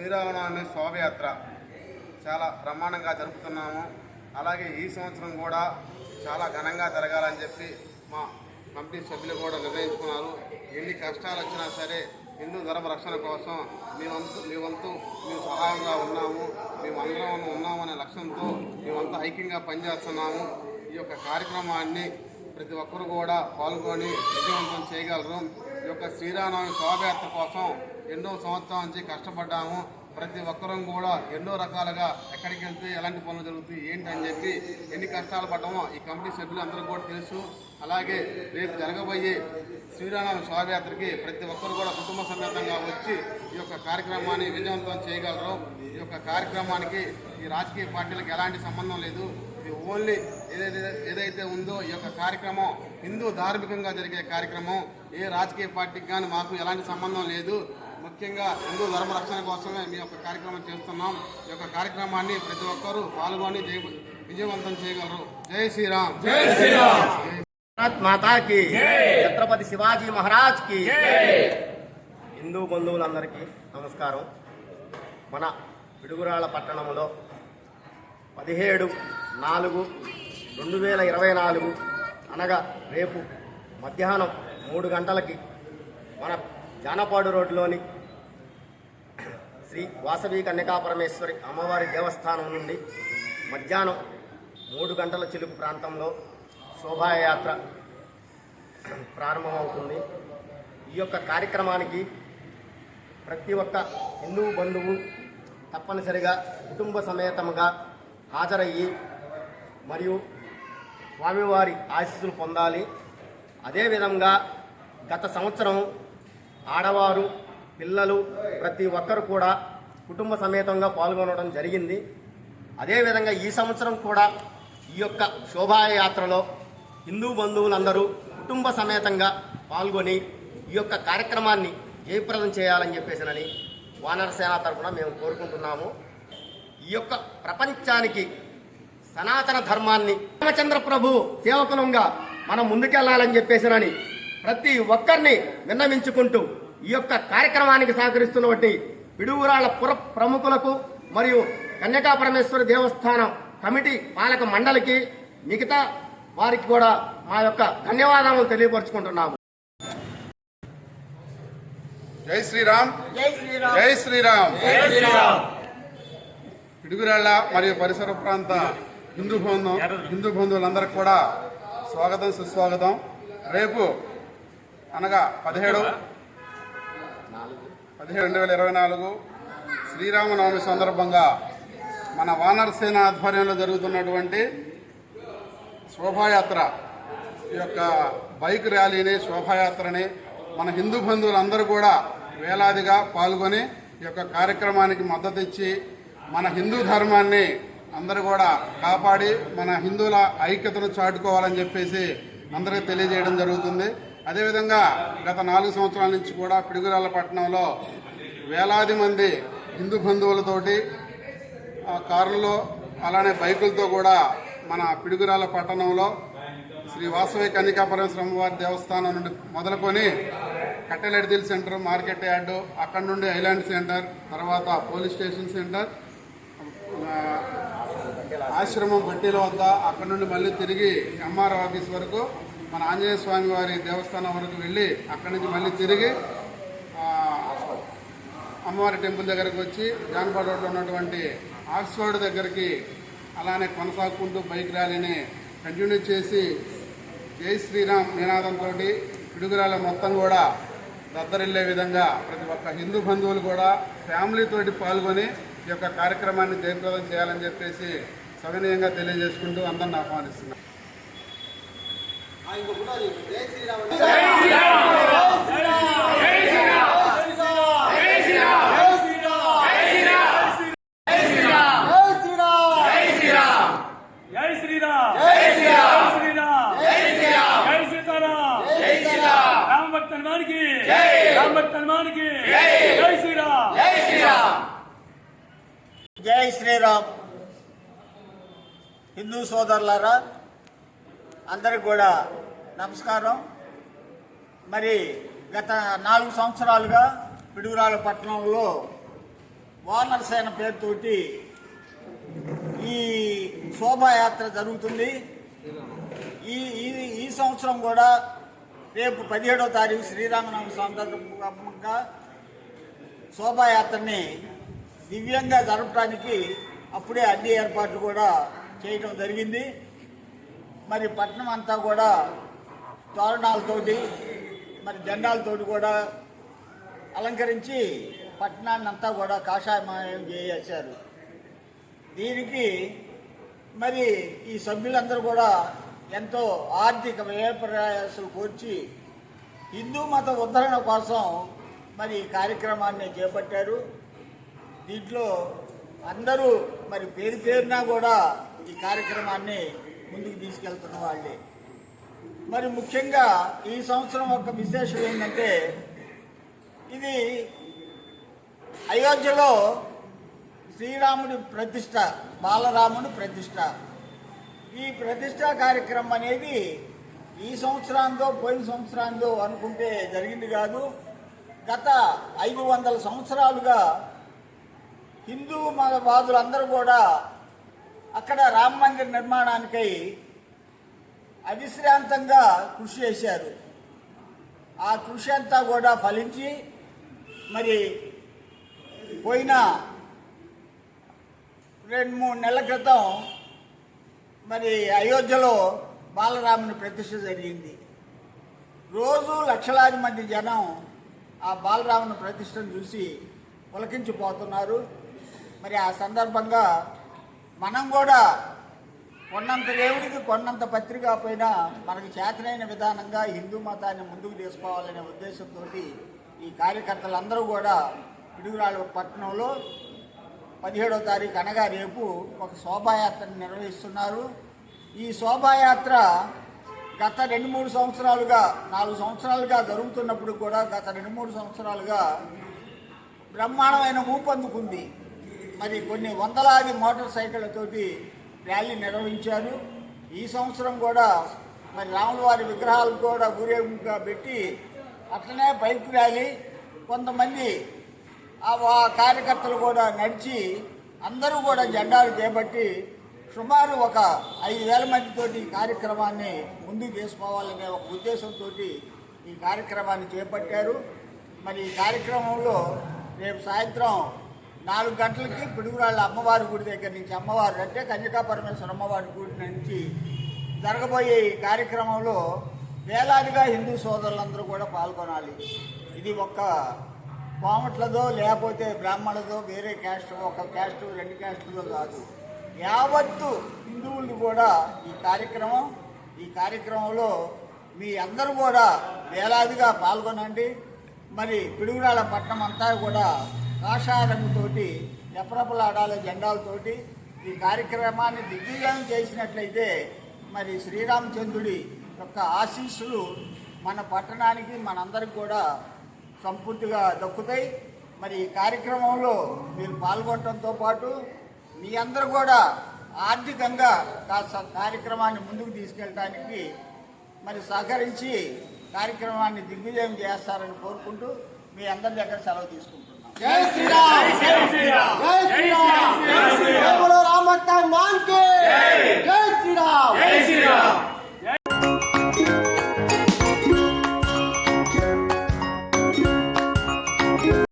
శ్రీరామనవమి శోభయాత్ర. చాలా బ్రహ్మాండంగా జరుపుతున్నాము. అలాగే ఈ సంవత్సరం కూడా చాలా ఘనంగా జరగాలని చెప్పి మా కమిటీ సభ్యులు కూడా నిర్ణయించుకున్నారు. ఎన్ని కష్టాలు వచ్చినా సరే హిందూ ధర్మ రక్షణ కోసం మీ వంతు మీ వంతు మేము సహాయంగా ఉన్నాము. మేము అందరం ఉన్నామనే లక్ష్యంతో మేమంతా ఐక్యంగా పనిచేస్తున్నాము. ఈ యొక్క కార్యక్రమాన్ని ప్రతి ఒక్కరు కూడా పాల్గొని విజయవంతం చేయగలరు. ఈ యొక్క శ్రీరామనవమి శోభయాత్ర కోసం ఎన్నో సంవత్సరాల నుంచి కష్టపడ్డాము. ప్రతి ఒక్కరం కూడా ఎన్నో రకాలుగా ఎక్కడికి వెళ్తే ఎలాంటి పనులు జరుగుతాయి ఏంటి అని చెప్పి ఎన్ని కష్టాలు పడ్డామో ఈ కమిటీ సభ్యులందరూ కూడా తెలుసు. అలాగే రేపు జరగబోయే శ్రీరామ శోభయాత్రకి ప్రతి ఒక్కరు కూడా కుటుంబ సమేతంగా వచ్చి ఈ యొక్క కార్యక్రమాన్ని విజయవంతం చేయగలరు. ఈ యొక్క కార్యక్రమానికి ఈ రాజకీయ పార్టీలకు ఎలాంటి సంబంధం లేదు. ఇది ఓన్లీ ఏదైతే ఏదైతే ఉందో ఈ యొక్క కార్యక్రమం హిందూ ధార్మికంగా జరిగే కార్యక్రమం. ఏ రాజకీయ పార్టీకి కానీ మాకు ఎలాంటి సంబంధం లేదు. ముఖ్యంగా హిందూ ధర్మ రక్షణ కోసమే మీ యొక్క కార్యక్రమం చేస్తున్నాం. ఈ యొక్క కార్యక్రమాన్ని ప్రతి ఒక్కరూ పాల్గొని జయ విజయవంతం చేయగలరు. జై శ్రీరామ్. జై భారత్ మాతా కి ఛత్రపతి శివాజీ మహారాజ్కి హిందూ బంధువులందరికీ నమస్కారం. మన పిడుగురాళ్ళ పట్టణంలో పదిహేడు నాలుగు రెండు వేల ఇరవై నాలుగు అనగా రేపు మధ్యాహ్నం మూడు గంటలకి మన జానపాడు రోడ్లోని శ్రీ వాసవి కన్యకాపరమేశ్వరి అమ్మవారి దేవస్థానం నుండి మధ్యాహ్నం మూడు గంటల చిలుపు ప్రాంతంలో శోభాయాత్ర ప్రారంభమవుతుంది. ఈ యొక్క కార్యక్రమానికి ప్రతి ఒక్క హిందూ బంధువు తప్పనిసరిగా కుటుంబ సమేతముగా హాజరయ్యి మరియు స్వామివారి ఆశీస్సులు పొందాలి. అదేవిధంగా గత సంవత్సరం ఆడవారు పిల్లలు ప్రతి ఒక్కరు కూడా కుటుంబ సమేతంగా పాల్గొనడం జరిగింది. అదేవిధంగా ఈ సంవత్సరం కూడా ఈ యొక్క శోభాయాత్రలో హిందూ బంధువులందరూ కుటుంబ సమేతంగా పాల్గొని ఈ యొక్క కార్యక్రమాన్ని జయప్రదం చేయాలని చెప్పేసినని వానరసేన తరఫున మేము కోరుకుంటున్నాము. ఈ యొక్క ప్రపంచానికి సనాతన ధర్మాన్ని రామచంద్ర ప్రభు సేవకులంగా మనం ముందుకెళ్ళాలని చెప్పేసినని ప్రతి ఒక్కరిని విన్నవించుకుంటూ ఈ యొక్క కార్యక్రమానికి సహకరిస్తున్నటువంటి పిడుగురాళ్ళ పుర ప్రముఖులకు మరియు కన్యకా పరమేశ్వరి దేవస్థానం కమిటీ పాలక మండలికి మిగతా వారికి కూడా మా యొక్క ధన్యవాదాలు తెలియపరుచుకుంటున్నాము. జై శ్రీరామ్. జై శ్రీరామ్. జై శ్రీరామ్. జై శ్రీరామ్. పిడుగురాళ్ళ మరియు పరిసర ప్రాంత హిందూ బంధు హిందూ బంధువులందరికీ కూడా స్వాగతం సుస్వాగతం. రేపు అనగా పదిహేడు. పదిహేడు రెండు వేల ఇరవై నాలుగు. శ్రీరామనవమి సందర్భంగా మన వానర సేన ఆధ్వర్యంలో జరుగుతున్నటువంటి శోభాయాత్ర ఈ యొక్క బైక్ ర్యాలీని శోభాయాత్రని మన హిందూ బంధువులందరూ కూడా వేలాదిగా పాల్గొని ఈ యొక్క కార్యక్రమానికి మద్దతు ఇచ్చి మన హిందూ ధర్మాన్ని అందరూ కూడా కాపాడి మన హిందువుల ఐక్యతను చాటుకోవాలని చెప్పేసి అందరికీ తెలియజేయడం జరుగుతుంది. అదేవిధంగా గత నాలుగు సంవత్సరాల నుంచి కూడా పిడుగురాల పట్టణంలో వేలాది మంది హిందూ బంధువులతోటి ఆ కారుల్లో అలానే బైకులతో కూడా మన పిడుగురాల పట్టణంలో శ్రీ వాసవి కన్నికా పరమేశ్వరం వారి దేవస్థానం నుండి మొదలుకొని కట్టెలెడ్దిల్ సెంటర్ మార్కెట్ యార్డు అక్కడ నుండి ఐలాండ్ సెంటర్ తర్వాత పోలీస్ స్టేషన్ సెంటర్ ఆశ్రమం బట్టీల వద్ద అక్కడ నుండి మళ్ళీ తిరిగి ఎంఆర్ ఆఫీస్ వరకు మన ఆంజనేయ స్వామి వారి దేవస్థానం వరకు వెళ్ళి అక్కడి నుంచి మళ్ళీ తిరిగి అమ్మవారి టెంపుల్ దగ్గరకు వచ్చి జాన్పాడ్ రోడ్లో ఉన్నటువంటి ఆక్స్ఫర్డ్ దగ్గరికి అలానే కొనసాగుకుంటూ బైక్ ర్యాలీని కంటిన్యూ చేసి జై శ్రీరామ్ నినాదంతో పిడుగురాల మొత్తం కూడా దద్దరిల్లే విధంగా ప్రతి ఒక్క హిందూ బంధువులు కూడా ఫ్యామిలీతోటి పాల్గొని ఈ యొక్క కార్యక్రమాన్ని జయప్రదం చేయాలని చెప్పేసి సవినయంగా తెలియజేసుకుంటూ అందరిని ఆహ్వానిస్తున్నాను జై శ్రీరామ్ జై శ్రీరామ్ జై శ్రీరామ్ జై శ్రీరామ్ జై సీతారాం జై శ్రీరామ్ రామ భక్త హనుమానికి జై రామ భక్త హనుమానికి జై జై శ్రీరామ్ జై శ్రీరామ్ జై శ్రీరామ్ హిందూ సోదరులారా అందరికి కూడా నమస్కారం. మరి గత నాలుగు సంవత్సరాలుగా పిడుగురాల పట్టణంలో వానర్ సేన పేరుతోటి ఈ శోభాయాత్ర జరుగుతుంది. ఈ ఈ ఈ సంవత్సరం కూడా రేపు పదిహేడవ తారీఖు శ్రీరామనవమి సందర్భంగా శోభాయాత్రని దివ్యంగా జరపడానికి అప్పుడే అన్ని ఏర్పాట్లు కూడా చేయడం జరిగింది. మరి పట్టణం అంతా కూడా తోరణాలతోటి మరి జెండాలతోటి కూడా అలంకరించి పట్టణాన్ని అంతా కూడా కాషాయమయం చేసేశారు దీనికి మరి ఈ సభ్యులందరూ కూడా ఎంతో ఆర్థిక వ్యయప్రయాసాలు కోర్చి హిందూ మత ఉద్ధరణ కోసం మరి ఈ కార్యక్రమాన్ని చేపట్టారు. దీంట్లో అందరూ మరి పేరు పేరున కూడా ఈ కార్యక్రమాన్ని ముందుకు తీసుకెళ్తున్న వాళ్ళే. మరి ముఖ్యంగా ఈ సంవత్సరం ఒక విశేషం ఏంటంటే ఇది అయోధ్యలో శ్రీరాముడి ప్రతిష్ట బాలరాముడి ప్రతిష్ట. ఈ ప్రతిష్ట కార్యక్రమం అనేది ఈ సంవత్సరాంతో పోయిన సంవత్సరాంతో అనుకుంటే జరిగింది కాదు. గత ఐదు వందల సంవత్సరాలుగా హిందూ మతవాదులందరూ కూడా అక్కడ రామ మందిర నిర్మాణానికై అవిశ్రాంతంగా కృషి చేశారు. ఆ కృషి అంతా కూడా ఫలించి మరి పోయిన రెండు మూడు నెలల క్రితం మరి అయోధ్యలో బాలరాముని ప్రతిష్ఠ జరిగింది. రోజు లక్షలాది మంది జనం ఆ బాలరాముని ప్రతిష్టను చూసి పులకించిపోతున్నారు. మరి ఆ సందర్భంగా మనం కూడా కొన్నంత దేవుడికి కొన్నంత పత్రిక పైన మనకు చేతనైన విధానంగా హిందూ మతాన్ని ముందుకు తీసుకోవాలనే ఉద్దేశంతో ఈ కార్యకర్తలందరూ కూడా పిడుగురాళ్ళ పట్టణంలో పదిహేడో తారీఖు అనగా రేపు ఒక శోభాయాత్రను నిర్వహిస్తున్నారు. ఈ శోభాయాత్ర గత రెండు మూడు సంవత్సరాలుగా నాలుగు సంవత్సరాలుగా జరుగుతున్నప్పుడు కూడా గత రెండు మూడు సంవత్సరాలుగా బ్రహ్మాండమైన ఊపందుకుంది. మరి కొన్ని వందలాది మోటార్ సైకిళ్ళతోటి ర్యాలీ నిర్వహించారు. ఈ సంవత్సరం కూడా మరి రాముల వారి విగ్రహాలు కూడా ఊరేగింపుగా పెట్టి అట్లనే బైక్ ర్యాలీ కొంతమంది ఆ కార్యకర్తలు కూడా నడిచి అందరూ కూడా జెండాలు చేపట్టి సుమారు ఒక ఐదు వేల మందితోటి కార్యక్రమాన్ని ముందుకు తీసుకోవాలనే ఒక ఉద్దేశంతో ఈ కార్యక్రమాన్ని చేపట్టారు. మరి ఈ కార్యక్రమంలో రేపు సాయంత్రం నాలుగు గంటలకి పిడుగురాళ్ళ అమ్మవారి గుడి దగ్గర నుంచి అమ్మవారు అంటే కన్యకా పరమేశ్వర అమ్మవారి గుడి నుంచి జరగబోయే ఈ కార్యక్రమంలో వేలాదిగా హిందూ సోదరులందరూ కూడా పాల్గొనాలి. ఇది ఒక్క పాముట్లదో లేకపోతే బ్రాహ్మణులదో వేరే క్యాస్ట్ ఒక క్యాస్ట్ రెండు క్యాస్టులదో కాదు. యావత్తు హిందువులు కూడా ఈ కార్యక్రమం ఈ కార్యక్రమంలో మీ అందరూ కూడా వేలాదిగా పాల్గొనండి. మరి పిడుగురాళ్ళ పట్టణం అంతా కూడా కాషాయ రంగుతోటి జెండాలతోటి ఈ కార్యక్రమాన్ని దిగ్విజయం చేసినట్లయితే మరి శ్రీరామచంద్రుడి యొక్క ఆశీస్సులు మన పట్టణానికి మనందరికి కూడా సంపూర్తిగా దక్కుతాయి. మరి ఈ కార్యక్రమంలో మీరు పాల్గొనడంతో పాటు మీ అందరు కూడా ఆర్థికంగా కాస్త కార్యక్రమాన్ని ముందుకు తీసుకెళ్ళడానికి మరి సహకరించి కార్యక్రమాన్ని దిగ్విజయం చేస్తారని కోరుకుంటూ మీ అందరి దగ్గర సెలవు జై శ్రీరామ్. జై శ్రీరామ్. జై శ్రీరామ్. రామక్క మాన్కే జై శ్రీరామ్. జై శ్రీరామ్.